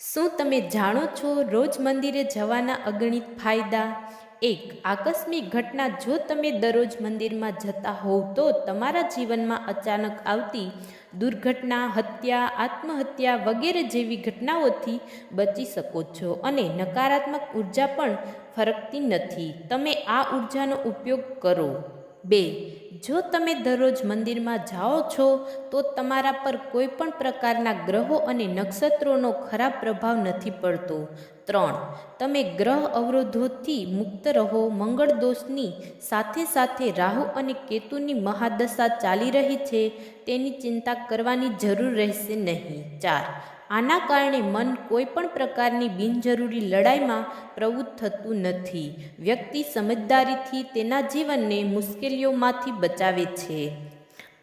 શું તમે જાણો છો રોજ મંદિરે જવાના અગણિત ફાયદા? એક, આકસ્મિક ઘટના જો તમે દરરોજ મંદિરમાં જતા હોવ તો તમારા જીવનમાં અચાનક આવતી દુર્ઘટના, હત્યા, આત્મહત્યા વગેરે જેવી ઘટનાઓથી બચી શકો છો અને નકારાત્મક ઊર્જા પણ ફરકતી નથી. તમે આ ઉર્જાનો ઉપયોગ કરો. બે, જો તમે દરરોજ મંદિરમાં જાઓ છો, તો તમારા પર કોઈ પણ પ્રકારના ગ્રહો અને નક્ષત્રોનો ખરાબ પ્રભાવ નથી પડતો. ત્રણ, તમે ગ્રહ અવરોધોથી મુક્ત રહો, મંગળ દોષની સાથે સાથે રાહુ અને કેતુની મહાદશા ચાલી રહી છે, તેની ચિંતા કરવાની જરૂર રહેશે નહીં. ચાર આના કારણે મન કોઈ પણ પ્રકારની બિનજરૂરી લડાઈમાં પ્રવૃત્ત થતું નથી. વ્યક્તિ સમજદારીથી તેના જીવનને મુશ્કેલીઓમાંથી બચાવે છે.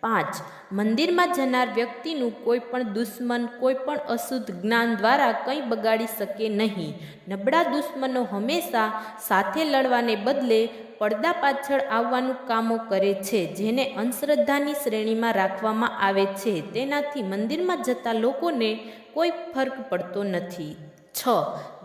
પાંચ. મંદિરમાં જનાર વ્યક્તિનું કોઈ પણ દુશ્મન, કોઈ પણ અશુદ્ધ જ્ઞાન દ્વારા કંઈ બગાડી શકે નહીં. નબળા દુશ્મનો હંમેશા સાથે લડવાને બદલે પડદા પાછળ આવવાનું કામો કરે છે, જેને અંધશ્રદ્ધાની શ્રેણીમાં રાખવામાં આવે છે. તેનાથી મંદિરમાં જતા લોકોને કોઈ ફરક પડતો નથી. છ.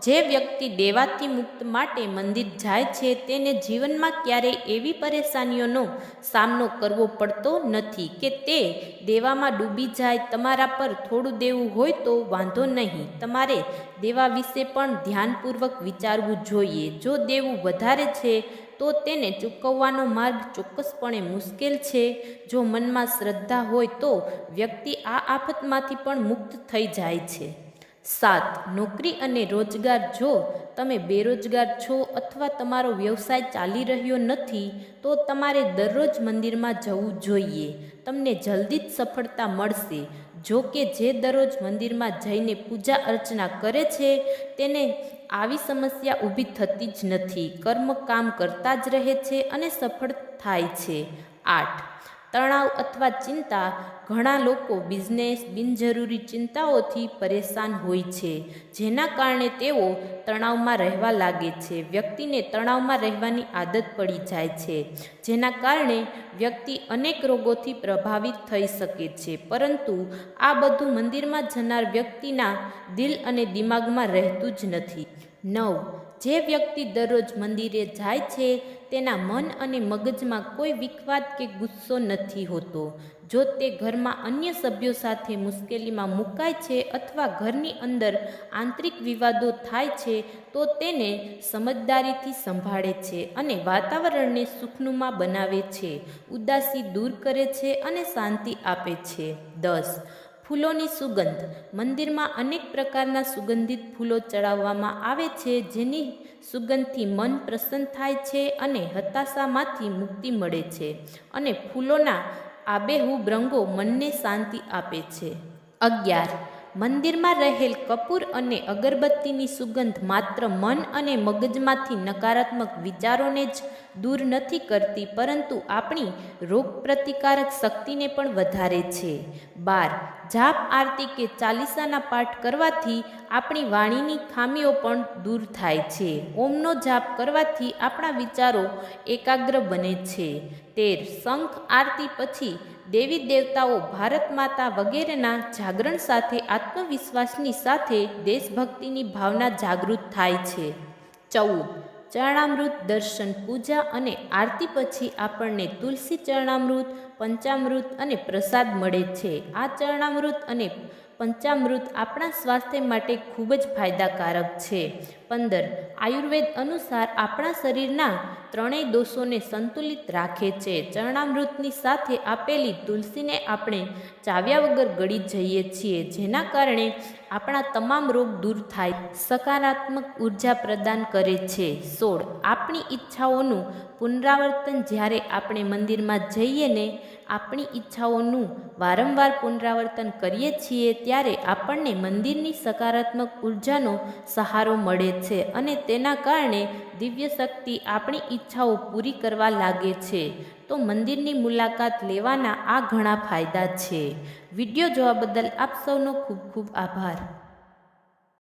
જે વ્યક્તિ દેવાથી મુક્ત માટે મંદિર જાય છે, તેને જીવનમાં ક્યારેય એવી પરેશાનીઓનો સામનો કરવો પડતો નથી કે તે દેવામાં ડૂબી જાય, તમારા પર થોડું દેવું હોય તો વાંધો નહીં. તમારે દેવા વિશે પણ ધ્યાનપૂર્વક વિચારવું જોઈએ. જો દેવું વધારે છે, તો તેને ચૂકવવાનો માર્ગ ચોક્કસપણે મુશ્કેલ છે. જો મનમાં શ્રદ્ધા હોય તો વ્યક્તિ આ આફતમાંથી પણ મુક્ત થઈ જાય છે. સાત, નોકરી અને રોજગાર. જો તમે બેરોજગાર છો અથવા તમારો વ્યવસાય ચાલી રહ્યો નથી, તો તમારે દરરોજ મંદિરમાં જવું જોઈએ. તમને જલ્દી જ સફળતા મળશે. જો કે જે દરરોજ મંદિરમાં જઈને પૂજા અર્ચના કરે છે, તેને આવી સમસ્યા ઊભી થતી જ નથી. કર્મ કામ કરતા જ રહે છે અને સફળ થાય છે. આઠ તણાવ અથવા ચિંતા ઘણા લોકો બિઝનેસ, બિનજરૂરી ચિંતાઓથી પરેશાન હોય છે, જેના કારણે તેઓ તણાવમાં રહેવા લાગે છે. વ્યક્તિને તણાવમાં રહેવાની આદત પડી જાય છે, જેના કારણે વ્યક્તિ અનેક રોગોથી પ્રભાવિત થઈ શકે છે. પરંતુ આ બધું મંદિરમાં જનાર વ્યક્તિના દિલ અને દિમાગમાં રહેતું જ નથી. નવ. જે વ્યક્તિ દરરોજ મંદિરે જાય છે, તેના મન અને મગજમાં કોઈ વિખવાદ કે ગુસ્સો નથી હોતો. જો તે ઘરમાં અન્ય સભ્યો સાથે મુશ્કેલીમાં મુકાય છે અથવા ઘરની અંદર આંતરિક વિવાદો થાય છે, તો તેને સમજદારીથી સંભાળે છે અને વાતાવરણને સુખનુમાં બનાવે છે, ઉદાસી દૂર કરે છે અને શાંતિ આપે છે. દસ. ફૂલોની સુગંધ. મંદિરમાં અનેક પ્રકારના સુગંધિત ફૂલો ચડાવવામાં આવે છે, જેની સુગંધથી મન પ્રસન્ન થાય છે અને હતાશામાંથી મુક્તિ મળે છે અને ફૂલોના આબેહૂબ રંગો મનને શાંતિ આપે છે. અગિયાર. મંદિરમાં રહેલ કપૂર અને અગરબત્તીની સુગંધ માત્ર મન અને મગજમાંથી નકારાત્મક વિચારોને જ દૂર નથી કરતી, પરંતુ આપણી રોગ પ્રતિકારક શક્તિને પણ વધારે છે. બાર, જાપ, આરતી કે ચાલીસાના પાઠ કરવાથી આપણી વાણીની ખામીઓ પણ દૂર થાય છે. ઓમનો જાપ કરવાથી આપણા વિચારો એકાગ્ર બને છે. તેર, શંખ, આરતી પછી દેવી દેવતાઓ ભારત માતા વગેરેના જાગરણ સાથે આત્મવિશ્વાસની સાથે દેશભક્તિની ભાવના જાગૃત થાય છે. ચૌદ, ચરણામૃત, દર્શન, પૂજા અને આરતી પછી આપણને તુલસી ચરણામૃત, પંચામૃત અને પ્રસાદ મળે છે. આ ચરણામૃત અને પંચામૃત આપણા સ્વાસ્થ્ય માટે ખૂબ જ ફાયદાકારક છે. પંદર, આયુર્વેદ અનુસાર આપણા શરીરના ત્રણેય દોષોને સંતુલિત રાખે છે. ચરણામૃતની સાથે આપેલી તુલસીને આપણે ચાવ્યા વગર ગળી જઈએ છીએ, જેના કારણે આપણા તમામ રોગ દૂર થાય, સકારાત્મક ઊર્જા પ્રદાન કરે છે. સોળ, આપણી ઈચ્છાઓનું પુનરાવર્તન જ્યારે આપણે મંદિરમાં જઈએ ને, આપણી ઈચ્છાઓનું વારંવાર પુનરાવર્તન કરીએ છીએ ત્યારે આપણને મંદિરની સકારાત્મક ઉર્જાનો સહારો મળે છે અને તેના કારણે દિવ્ય શક્તિ આપણી ઈચ્છાઓ પૂરી કરવા લાગે છે. તો મંદિરની મુલાકાત લેવાના આ ઘણા ફાયદા છે. વીડિયો જોવા બદલ આપ સૌનો ખૂબ ખૂબ આભાર.